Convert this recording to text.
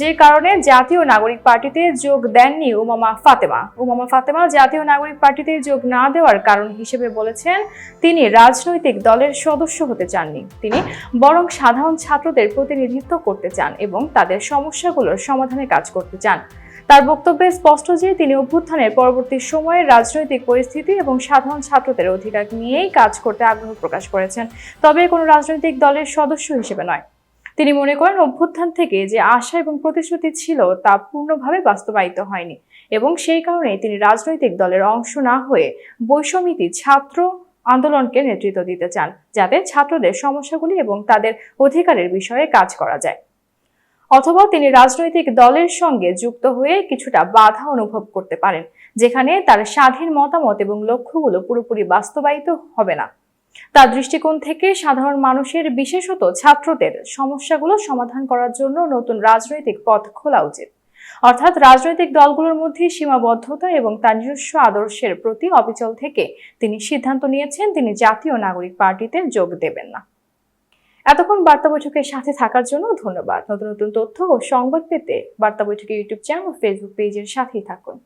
যে কারণে জাতীয় নাগরিক পার্টিতে যোগ দেননি উমামা ফাতেমা। উমামা ফাতেমা জাতীয় নাগরিক পার্টিতে যোগ না দেওয়ার কারণ হিসেবে বলেছেন তিনি রাজনৈতিক দলের সদস্য হতে চাননি। তিনি বরং সাধারণ ছাত্রদের প্রতিনিধিত্ব করতে চান এবং তাদের সমস্যাগুলোর সমাধানে কাজ করতে চান। তার বক্তব্যে স্পষ্ট যে তিনি অভ্যুত্থানের পরবর্তী সময়ে রাজনৈতিক পরিস্থিতি এবং সাধারণ ছাত্রদের অধিকার নিয়েই কাজ করতে আগ্রহ প্রকাশ করেছেন, তবে কোনো রাজনৈতিক দলের সদস্য হিসেবে নয়। তিনি মনে করেন অভ্যুত্থান থেকে যে আশা এবং প্রতিশ্রুতি ছিল তা পূর্ণভাবে বাস্তবায়িত হয়নি এবং সেই কারণে তিনি রাজনৈতিক দলের অংশ না হয়ে বৈষম্যতি ছাত্র আন্দোলনকে নেতৃত্ব দিতে চান, যাতে ছাত্রদের সমস্যাগুলি এবং তাদের অধিকারের বিষয়ে কাজ করা যায়। অথবা তিনি রাজনৈতিক দলের সঙ্গে যুক্ত হয়ে কিছুটা বাধা অনুভব করতে পারেন, যেখানে তার স্বাধীন মতামত এবং লক্ষ্যগুলো পুরোপুরি বাস্তবায়িত হবে না। তার দৃষ্টিকোণ থেকে সাধারণ মানুষের, বিশেষত ছাত্রদের, সমস্যাগুলো সমাধান করার জন্য নতুন রাজনৈতিক পথ খোলা উচিত। অর্থাৎ রাজনৈতিক দলগুলোর মধ্যে সীমাবদ্ধতা এবং তার নিজস্ব আদর্শের প্রতি অবিচল থেকে তিনি সিদ্ধান্ত নিয়েছেন, তিনি জাতীয় নাগরিক পার্টিতে যোগ দেবেন না। এতক্ষণ বার্তা বৈঠকের সাথে থাকার জন্য ধন্যবাদ। নতুন নতুন তথ্য ও সংবাদ পেতে বার্তা বৈঠকের ইউটিউব চ্যানেল ফেসবুক পেজের সাথেই থাকুন।